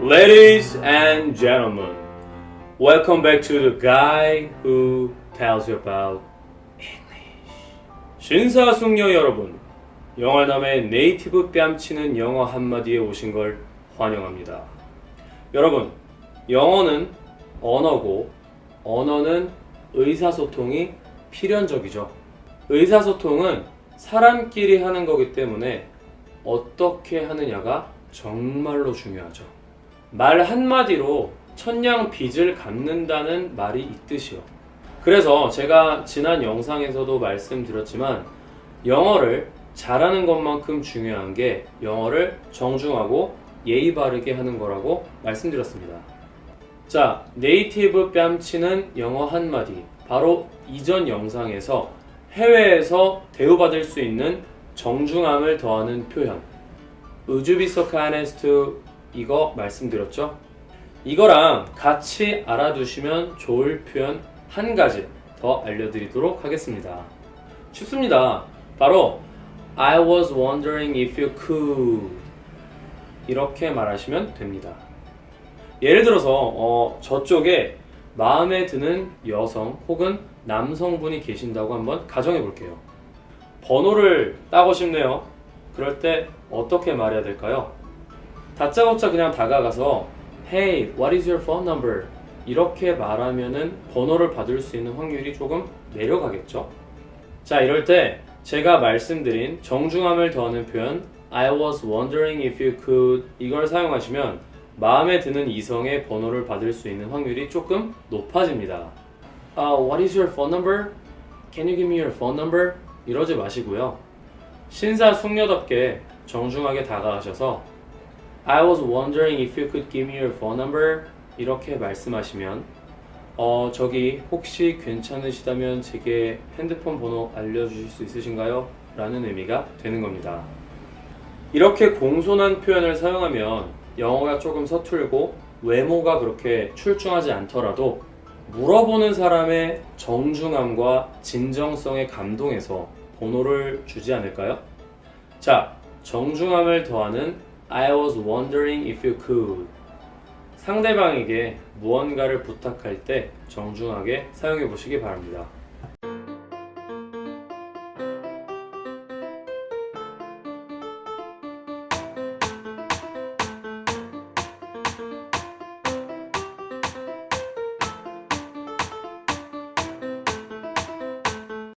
Ladies and gentlemen, welcome back to the guy who tells you about English. 신사숙녀 여러분, 영화남의 네이티브 뺨치는 영어 한마디에 오신 걸 환영합니다. 여러분, 영어는 언어고, 언어는 의사소통이 필연적이죠. 의사소통은 사람끼리 하는 거기 때문에 어떻게 하느냐가 정말로 중요하죠. 말 한마디로 천냥 빚을 갚는다는 말이 있듯이요. 그래서 제가 지난 영상에서도 말씀드렸지만 영어를 잘하는 것만큼 중요한 게 영어를 정중하고 예의 바르게 하는 거라고 말씀드렸습니다. 자, 네이티브 뺨치는 영어 한마디. 바로 이전 영상에서 해외에서 대우받을 수 있는 정중함을 더하는 표현. Would you be so kind as to 이거 말씀드렸죠? 이거랑 같이 알아두시면 좋을 표현 한 가지 더 알려드리도록 하겠습니다. 쉽습니다. 바로 I was wondering if you could 이렇게 말하시면 됩니다. 예를 들어서 어, 저쪽에 마음에 드는 여성 혹은 남성분이 계신다고 한번 가정해 볼게요. 번호를 따고 싶네요. 그럴 때 어떻게 말해야 될까요? 다짜고짜 그냥 다가가서 Hey, what is your phone number? 이렇게 말하면은 번호를 받을 수 있는 확률이 조금 내려가겠죠. 자, 이럴 때 제가 말씀드린 정중함을 더하는 표현 I was wondering if you could 이걸 사용하시면 마음에 드는 이성의 번호를 받을 수 있는 확률이 조금 높아집니다. 아, what is your phone number? Can you give me your phone number? 이러지 마시고요. 신사 숙녀답게 정중하게 다가가셔서 I was wondering if you could give me your phone number 이렇게 말씀하시면 어 저기 혹시 괜찮으시다면 제게 핸드폰 번호 알려주실 수 있으신가요? 라는 의미가 되는 겁니다. 이렇게 공손한 표현을 사용하면 영어가 조금 서툴고 외모가 그렇게 출중하지 않더라도 물어보는 사람의 정중함과 진정성에 감동해서 번호를 주지 않을까요? 자, 정중함을 더하는 I was wondering if you could 상대방에게 무언가를 부탁할 때 정중하게 사용해 보시기 바랍니다.